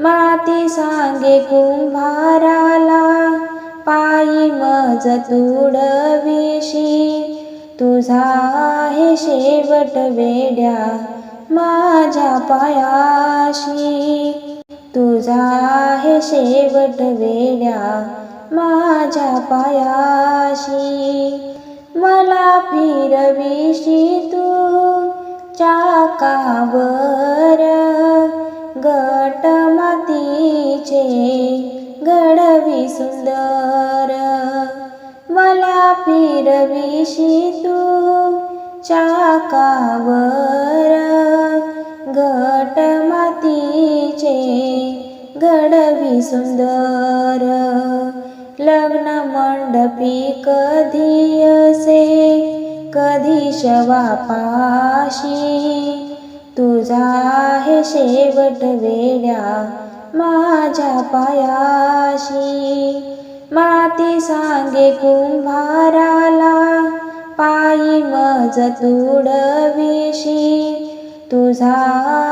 माती सांगे कुंभाराला पायी मज तुडविशी तुझा आहे शेवट वेड्या माझ्या पायाशी. तुझा आहे शेवट वेड्या माझ्या पायाशी. मला फिरविशी तू चाकावर गट तिचे घडवी सुंदर. मला फिरविशी तू चाकावर. घट मातीचे घडवी सुंदर. लग्न मंडपी कधी असे कधी शवापाशी. तुझा आहे शेवट वेड्या माझ्या पायाशी माती सांगे कुंभाराला पायी मज तुडविशी. तुझा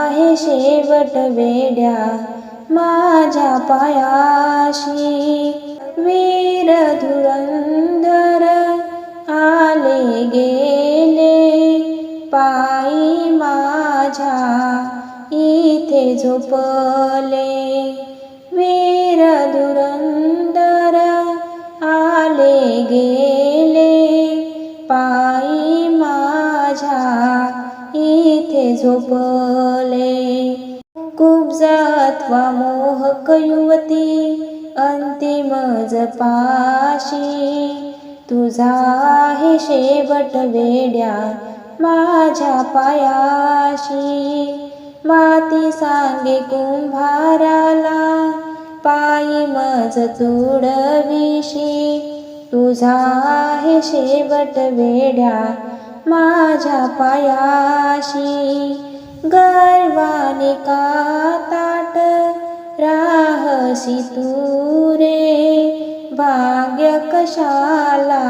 आहे शेवट वेड्या माझ्या पायाशी. वीर धुरंधर आले गेले पायी माझ्या इथे झोपले. झोपले. खूप अथवा मोहक युवती अंतिम जपाशी. तुझा आहे शेवट वेड्या माझ्या पायाशी. माती सांगे कुंभाराला पायी मज तुडविशी. तुझा आहे शेवट वेड्या माझ्या पायाशी गर्वाने का ताट राहसी तू रे? भाग्य कशाला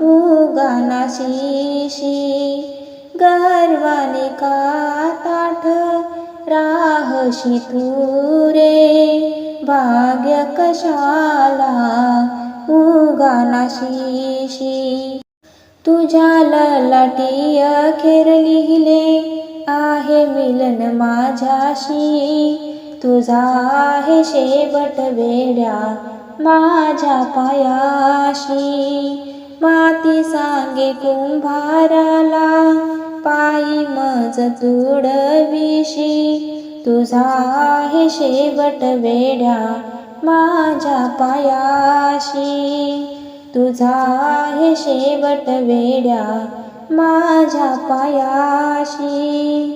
उगानाशीशी गर्वाने का ताट राहशी तू रे? भाग्य कशाला उगानाशीशी तुझ्या ललाटी अखेर लिहिले आहे मिलन माझ्याशी. तुझा आहे शेवट वेड्या माझ्या पायाशी. माती सांगे कुंभाराला पायी मज तुडविशी. तुझा आहे शेवट वेड्या माझ्या पायाशी. तुझा आहे शेवट वेड्या माझ्या पायाशी.